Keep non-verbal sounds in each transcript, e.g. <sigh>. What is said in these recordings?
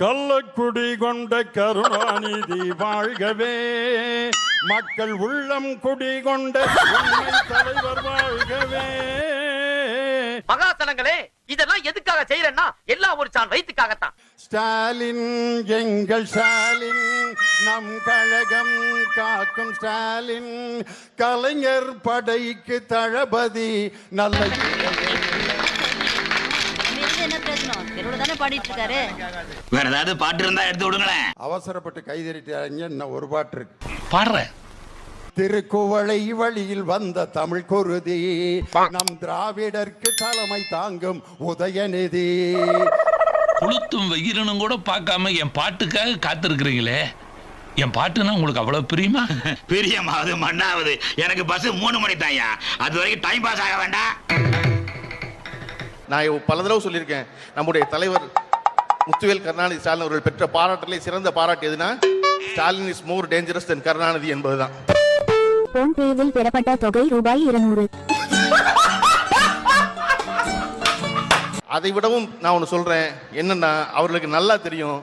கள்ளக்குடி கொண்ட கருணாநிதி வாழ்கவே. மக்கள் உள்ளம் குடி கொண்ட தலைவர் வாழ்கவே. மகாசனங்களே இதெல்லாம் எதுக்காக செய்யறேன்னா எல்லாம் ஒரு சான் வயிற்றுக்காகத்தான் ஸ்டாலின் எங்கள் ஸ்டாலின் நம் கழகம் காக்கும் ஸ்டாலின். கலைஞர் படைக்கு தளபதி நல்ல தெருவுல தானே பாடிட்டு இருக்காரு வேற ஏதாவது பாட்டு இருந்தா எடுத்து விடுங்களேன். அவசரப்பட்டு கைதறிட்டாங்க இன்னும் ஒரு பாட்டு இருக்கு? பாடுறேன் திருக்குவளை வழியில் வந்த தமிழ் குருதி நம் திராவிடர்க்கு தலைமை தாங்கும் உதயநிதி. கொளுத்தும் வெயிலனும் கூட பார்க்காம என் பாட்டுக்காக காத்திருக்கிறீங்களே. என் பாட்டுனா உங்களுக்கு அவ்வளவு பிரியுமா? பிரியமாவது மண்ணாவது. எனக்கு பஸ் மூணு மணி தாயா அது வரைக்கும் டைம் பாஸ் ஆக வேண்டாம். நான் பல தடவை சொல்லியிருக்கேன் நம்முடைய தலைவர் முத்துவேல் கருணாநிதி ஸ்டாலின் அவர்கள் பெற்ற பாராட்டிலே சிறந்த பாராட்டு எதுனா Stalin is more dangerous than Karunanidhi என்பதுதான். போன்பேவில் பெறப்பட்ட தொகை ரூபாய் இருநூறு. அதை விடவும் நான் ஒன்று சொல்றேன் என்னன்னா அவர்களுக்கு நல்லா தெரியும்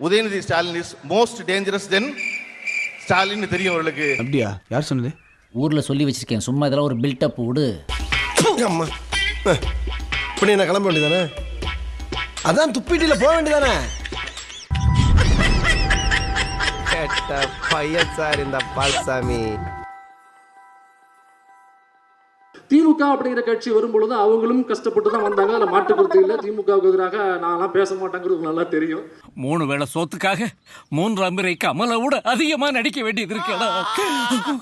Udhayanidhi Stalin is most dangerous than Stalin தெரியும் அவர்களுக்கு. அப்படியா? யார் சொன்னது? ஊர்ல சொல்லி வச்சிருக்கேன் சும்மா இதெல்லாம் ஒரு பில்டப் விடு அம்மா இப்படி நான் கிளம்ப வேண்டியதானே? அதான் துப்பிட்டியில் போக வேண்டியதானே? கேட்ட பையன் சார் இந்த பால்சாமி. திமுக அப்படிங்கிற கட்சி வரும்பொழுது அவங்களும் கஷ்டப்பட்டு தான் வந்தாங்க. அதில் மாற்றுக்கிறது இல்லை. திமுகவுக்கு எதிராக நான்லாம் பேச மாட்டேங்கிறது நல்லா தெரியும். மூணு வேளை சோத்துக்காக மூன்றாம் முறை கமலை விட அதிகமா நடிக்க வேண்டியது இருக்கடா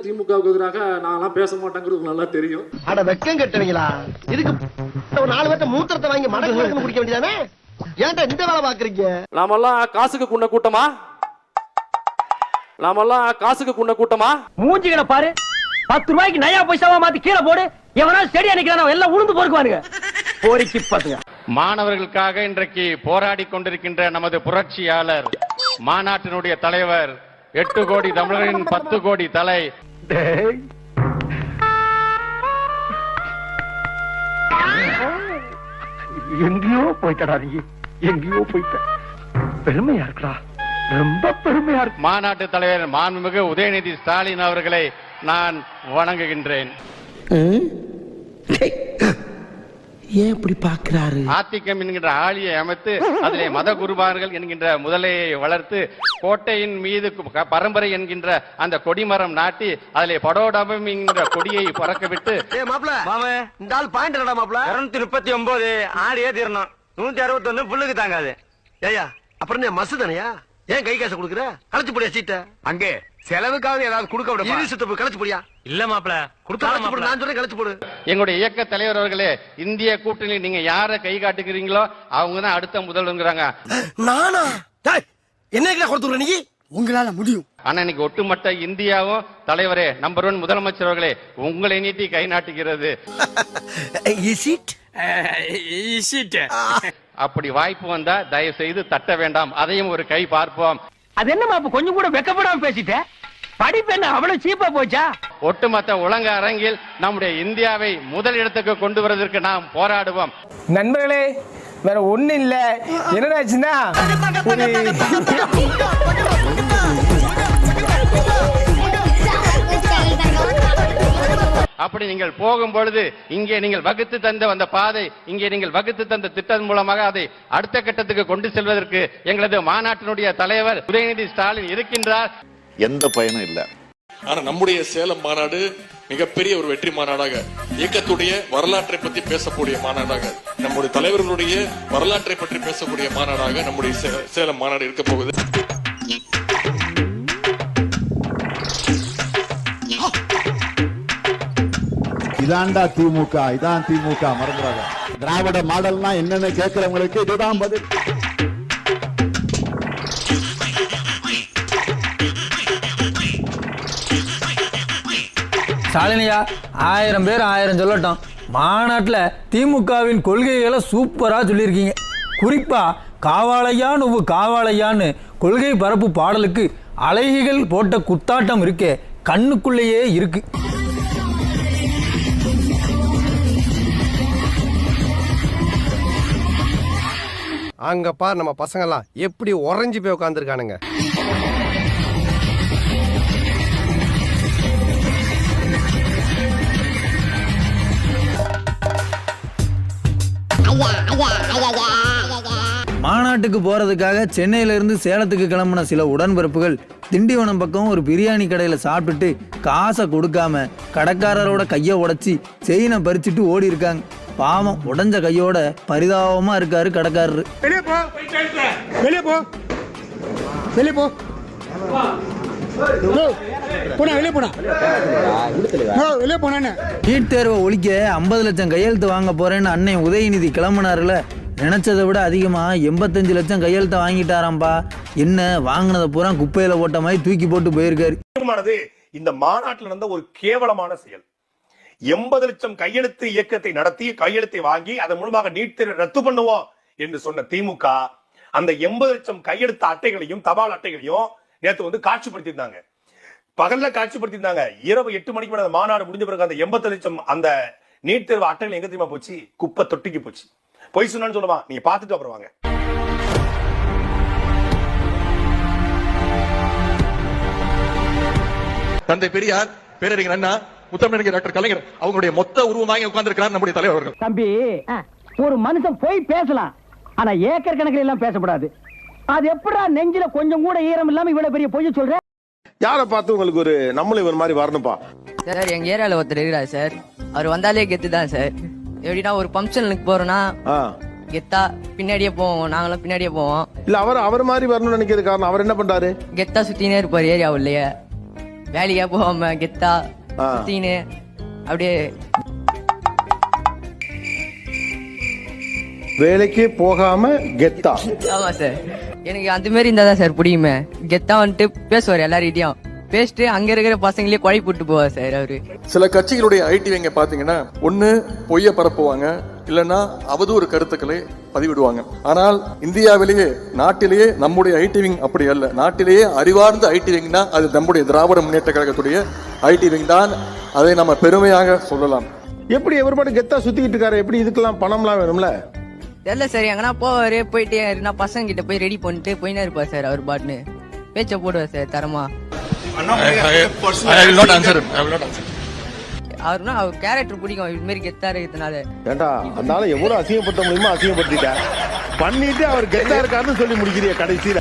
திமுகவுக்கு எதிராக நான்லாம் பேச மாட்டேங்கிறது நல்லா தெரியும். அட வெக்கம் கட்டுவீங்களா? இதுக்கு ஒரு நாலு பேர்த்த மூத்திரத்தை வாங்கி மடக்கு மடக்கு குடிக்க வேண்டியதானே? ஏன்டா இந்த வேலை பாக்குறீங்க நாமெல்லாம் காசுக்கு குன்ன கூட்டமா? நாமெல்லாம் காசுக்கு குன்ன கூட்டமா? மூஞ்சிகளை பாரு பத்து ரூபாய்க்கு நயா பைசாவா மாத்தி கீழே போடு. எவனா செடி அணைக்கிறான் எல்லாம் உளுந்து பொறுக்குவானுங்க. போரிக்கு பாத்துங்க. மாணவர்களுக்காக இன்றைக்கு போராடி கொண்டிருக்கின்ற நமது புரட்சியாளர் மாநாட்டினுடைய தலைவர் எட்டு கோடி தமிழரின் பத்து கோடி தலை. எங்கேயோ போயிட்டடா நீ. எங்கேயோ போயிட்ட. பெருமையா இருக்குடா. ரொம்ப பெருமையா இருக்கு. மாநாட்டு தலைவர் மாண்புமிகு உதயநிதி ஸ்டாலின் அவர்களை நான் வணங்குகின்றேன். ஏன் இப்படி பாக்குறாரு ஆத்திகம் என்கின்ற ஆளியை அமைத்து அதிலே மத குருமார்கள் என்கின்ற முதலையை வளர்த்து கோட்டையின் மீது பரம்பரை என்கின்ற அந்த கொடிமரம் நாட்டி அதிலே படோடபம் என்கின்ற கொடியை பறக்க விட்டு ஏ மாப்ள இந்த ஆள் பாயிண்ட் மாப்ள இருநூத்தி முப்பத்தி ஒன்பது ஆடியே தீரணும். நூத்தி அறுபத்தி ஒண்ணு புல்லுக்கு தாங்காது. ஏயா அப்புறம் நீ மசு தானையா? ஏன் கை காசு கொடுக்குற? களைச்சு போடியா சீட்ட அங்கே. செலவுக்காவது ஏதாவது கொடுக்க விட இரு சுத்த போய் களைச்சு போடியா? இல்ல மாப்ள போடு நான் சொல்றேன் களைச்சு போடு. எங்களுடைய இயக்க தலைவர் அவர்களே இந்திய கூட்டணி நீங்க யாரை கை காட்டுகிறீங்களோ அவங்க தான் அடுத்த முதல்வருங்கிறாங்க. நானா? டேய், என்ன கிட்ட கொடுத்துற நீ? உங்களால முடியும். ஆனா இன்னைக்கு ஒட்டுமொத்த இந்தியாவும் தலைவரே நம்பர் ஒன் முதலமைச்சர் அவர்களே உங்களை நீட்டி கை நாட்டுகிறது. <laughs> இஸ் இட் அப்படி வாய்ப்பு வந்தா தயவு செய்து தட்ட வேண்டாம். அதையும் ஒரு கை பார்ப்போம். அது என்ன மாப்பு கொஞ்சம் கூட வெக்கப்படாம பேசிட்ட? படிப்பு என்ன அவ்வளவு சீப்பா போச்சா? ஒட்டுமொத்த உலக அரங்கில் நம்முடைய இந்தியாவை முதல் இடத்துக்கு கொண்டு வருவதற்கு நாம் போராடுவோம். நண்பர்களே வேற ஒண்ணு இல்ல. என்னடாச்சுன்னா அப்படி நீங்கள் போகும் பொழுது இங்கே நீங்கள் வகுத்து தந்த அந்த பாதை இங்கே நீங்கள் வகுத்து தந்த திட்டம் மூலமாக அதை அடுத்த கட்டத்துக்கு கொண்டு செல்வதற்கு எங்களது மாநாட்டினுடைய தலைவர் உதயநிதி ஸ்டாலின் இருக்கின்றார். எந்த பயனும் இல்லை. ஆனா நம்முடைய சேலம் மாநாடு மிகப்பெரிய ஒரு வெற்றி மாநாடாக இயக்கத்துடைய வரலாற்றை பற்றி பேசக்கூடிய மாநாடாக நம்முடைய தலைவர்களுடைய வரலாற்றை பற்றி பேசக்கூடிய மாநாடாக நம்முடைய சே- சேலம் மாநாடு இருக்க போகுது. இதான்டா திமுக இதான் திமுக மறந்துடாத. திராவிட மாடல்னா என்னன்னு கேட்கிறவங்களுக்கு இதுதான் பதில். ஸ்டாலினியா ஆயிரம் பேர் ஆயிரம் சொல்லட்டும். மாநாட்டில் திமுகவின் கொள்கைகளை சூப்பராக சொல்லியிருக்கீங்க. குறிப்பாக காவாலையா நுவ்வு காவாலையான்னு கொள்கை பரப்பு பாடலுக்கு அழகிகள் போட்ட குத்தாட்டம் இருக்கே கண்ணுக்குள்ளேயே இருக்கு. அங்கப்பா நம்ம பசங்கெல்லாம் எப்படி உறைஞ்சி போய் உட்காந்துருக்கானுங்க மாநாட்டுக்கு போறதுக்காக சென்னையில இருந்து சேலத்துக்கு கிளம்புன சில உடன்பிறப்புகள் திண்டிவனம் பக்கம் ஒரு பிரியாணி கடையில சாப்பிட்டுட்டு காசை கொடுக்காம கடைக்காரரோட கையை உடைச்சி செயினை பறிச்சுட்டு ஓடி இருக்காங்க பாவம் உடைஞ்ச கையோட பரிதாபமா இருக்காரு கடைக்காரரு. வெளியே போ. வெளியே போ. வெளியே போ. போனா வெளியே போனா வெளியே போனான்னு நீட் தேர்வை ஒழிக்க ஐம்பது லட்சம் கையெழுத்து வாங்க போறேன்னு அன்னை உதயநிதி கிளம்புனாருல. நினைச்சதை விட அதிகமா எண்பத்தஞ்சு லட்சம் கையெழுத்தை வாங்கிட்டாராம்பா. என்ன வாங்கினதை பூரா குப்பையில போட்ட மாதிரி தூக்கி போட்டு போயிருக்காரு. இந்த மாநாட்டில் நடந்த ஒரு கேவலமான செயல். எண்பது லட்சம் கையெழுத்து இயக்கத்தை நடத்தி கையெழுத்தை வாங்கி அதன் மூலமாக நீட் தேர்வு ரத்து பண்ணுவோம் என்று சொன்ன திமுக அந்த எண்பது லட்சம் கையெழுத்து அட்டைகளையும் தபால் அட்டைகளையும் நேத்து வந்து காட்சிப்படுத்தியிருந்தாங்க. பகல்ல காட்சிப்படுத்தியிருந்தாங்க. இரவு எட்டு மணிக்கு மேல மாநாடு முடிஞ்ச பிறகு அந்த எண்பது லட்சம் அந்த நீட் தேர்வு அட்டைகள் எங்க தெரியுமா போச்சு? குப்பை தொட்டிக்கு போச்சு. பொய் சொன்னான்னு சொல்லுவான் நீங்க பார்த்துட்டு அப்புறம் வாங்க. தந்தை பெரியார் பேரறிஞர் அண்ணா முத்தமிழறிஞர் டாக்டர் கலைஞர் அவங்களுடைய மொத்த உருவமாக உட்கார்ந்திருக்கிறார் நம்முடைய தலைவர் அவர்கள் தம்பி ஒரு மனுஷன் போய் பேசலாம் ஆனா ஏக்கர் கணக்கில் எல்லாம் பேசக்கூடாது அது எப்படா நெஞ்சில கொஞ்சம் கூட ஈரம் இல்லாம இவ்வளவு பெரிய பொய்ய சொல்ற? யாரை பார்த்து உங்களுக்கு ஒரு நம்மளும் இவர் மாதிரி வரணும்ப்பா சார் எங்க ஏரியால ஒருத்தர் இருக்கிறாரு சார். அவர் வந்தாலே கெத்து தான் சார். எப்படின்னா ஒரு ஃபங்க்ஷனுக்கு போறோம்னா கெத்தா பின்னாடியே போவோம். நாங்களும் பின்னாடியே போவோம். இல்ல அவர் அவர் மாதிரி வரணும்னு நினைக்கிறது காரணம் அவர் என்ன பண்றாரு? கெத்தா சுத்தினே இருப்பாரு ஏரியா உள்ளேயே வேலையா போகாம கெத்தா. சுத்தின்னு அப்படியே வேலைக்கு போகாம கெத்தா. ஆமா சார். எனக்கு அந்த மாதிரி இருந்தா தான் சார் பிடிக்குமே கெத்தா வந்துட்டு பேசுவார் எல்லார்கிட்டயும். பேசிட்டு அங்க இருக்கிற பசங்களே குழப்பி விட்டு போவார் சார் அவரு. சில கட்சிகளுடைய ஐடிவிங்க பாத்தீங்கன்னா ஒண்ணு பொய்ய பரப்புவாங்க இல்லைன்னா அவதூறு கருத்துக்களை பதிவிடுவாங்க. ஆனால் இந்தியாவிலேயே நாட்டிலேயே நம்முடைய ஐடிவிங் அப்படி அல்ல. நாட்டிலேயே அறிவார்ந்த ஐடிவிங்னா அது நம்முடைய திராவிட முன்னேற்ற கழகத்துடைய ஐடிவிங் தான். அதை நம்ம பெருமையாக சொல்லலாம். எப்படி எவர் பாட்டு கெத்தா சுத்திக்கிட்டு இருக்காரு? எப்படி இதுக்கெல்லாம் பணம்லாம் வேணும்ல? தெரியல சார். எங்கன்னா போவாரு போயிட்டு இருந்தா பசங்க கிட்ட போய் ரெடி பண்ணிட்டு போயினே இருப்பார் சார் அவர் பாட்டுன்னு. பேச்ச போடுவார் சார் தரமா. அவருனா அவர் கேரக்டர் பிடிக்கும். இது மாதிரி கெத்தா இருக்கிறதுனால. ஏண்டா அதனால எவ்வளவு அசிங்கப்படுத்த முடியுமோ அசிங்கப்படுத்திட்ட. பண்ணிட்டு அவர் கெத்தா இருக்காருன்னு சொல்லி முடிக்கிறிய கடைசியில.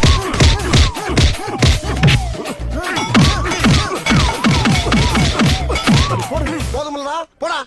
போதுமில்லடா போடா.